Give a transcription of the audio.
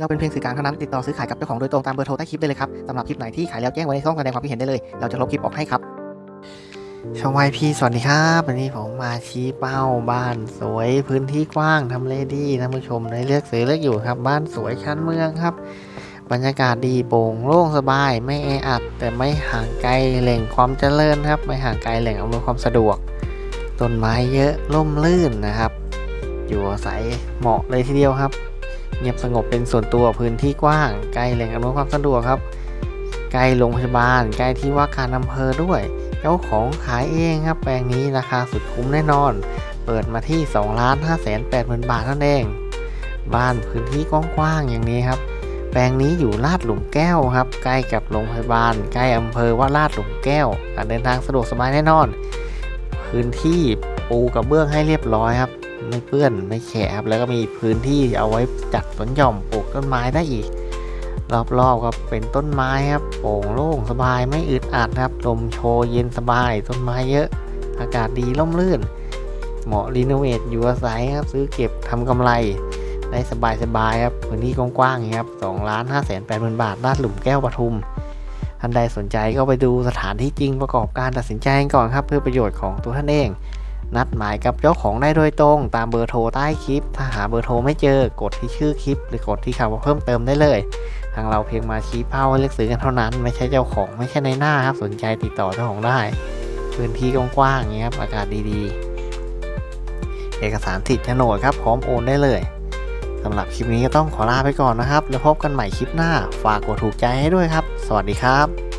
เราเป็นเพียงสื่อกลางเท่านั้นติดต่อซื้อขายกับเจ้าของโดยตรงตามเบอร์โทรใต้คลิปได้เลยครับสำหรับคลิปไหนที่ขายแล้วแจ้งไว้ในช่องแสดงความคิดเห็นได้เลย เราจะลบคลิปออกให้ครับชาวไวพีสวัสดีครับวันนี้ผมมาชี้เป้าบ้านสวยพื้นที่กว้างทำเลดีท่านผู้ชมได้เลือกซื้อเลือกอยู่ครับ บ้านสวยชั้นเมืองครับ บรรยากาศดีโปร่งโล่งสบาย ไม่แออัด แต่ไม่ห่างไกลแหล่งความเจริญครับ ไม่ห่างไกลแหล่งอำนวยความสะดวกต้นไม้เยอะร่มรื่นนะครับ อยู่อาศัยเหมาะเลยทีเดียวครับ เงียบสงบเป็นส่วนตัวพื้นที่กว้างใกล้แหล่งอำนวยความสะดวกครับใกล้โรงพยาบาลใกล้ที่ว่าการอำเภอด้วยเจ้าของขายเองครับแปลงนี้ราคาสุดคุ้มแน่นอน เปิดมาที่2ล้าน5แสน8หมื่นบาทนั้นเอง บ้านพื้นที่กว้างๆอย่างนี้ครับ แปลงนี้อยู่ลาดหลุมแก้วครับ ใกล้กับโรงพยาบาล ใกล้อำเภอว่าลาดหลุมแก้วการเดินทางสะดวกสบายแน่นอน พื้นที่ ปูกระเบื้องให้เรียบร้อยครับ ไม่เปื้อนไม่แฉะครับแล้วก็มีพื้นที่เอาไว้จัดสวนหย่อมปลูกต้นไม้ได้อีก รอบๆครับเป็นต้นไม้ครับโปร่งโล่งสบายไม่อึดอัดครับลมโชยเย็นสบาย ต้นไม้เยอะ อากาศดีร่มรื่น เหมาะรีโนเวทอยู่อาศัยครับซื้อเก็บทำกำไรได้สบายสบายๆครับพื้นที่กว้างๆอย่างครับสองล้านห้าแสนแปดหมื่นบาทลาดหลุมแก้วปทุมท่านใดสนใจก็ไปดูสถานที่จริงประกอบการตัดสินใจก่อนครับ เพื่อประโยชน์ของตัวท่านเอง นัดหมายกับเจ้าของได้โดยตรง ตามเบอร์โทรใต้คลิป ถ้าหาเบอร์โทรไม่เจอกดที่ชื่อคลิป หรือกดที่คำว่าเพิ่มเติมได้เลย ทางเราเพียงมาชี้เป้าเลือกซื้อกันเท่านั้น ไม่ใช่เจ้าของไม่ใช่ในหน้าครับสนใจติดต่อเจ้าของได้ พื้นที่กว้างๆอย่างเงี้ยครับอากาศดีๆ เอกสารสิทธิ์โฉนดครับพร้อมโอนได้เลยสำหรับคลิปนี้ก็ต้องขอลาไปก่อนนะครับ แล้วพบกันใหม่คลิปหน้า ฝากกดถูกใจให้ด้วยครับ สวัสดีครับ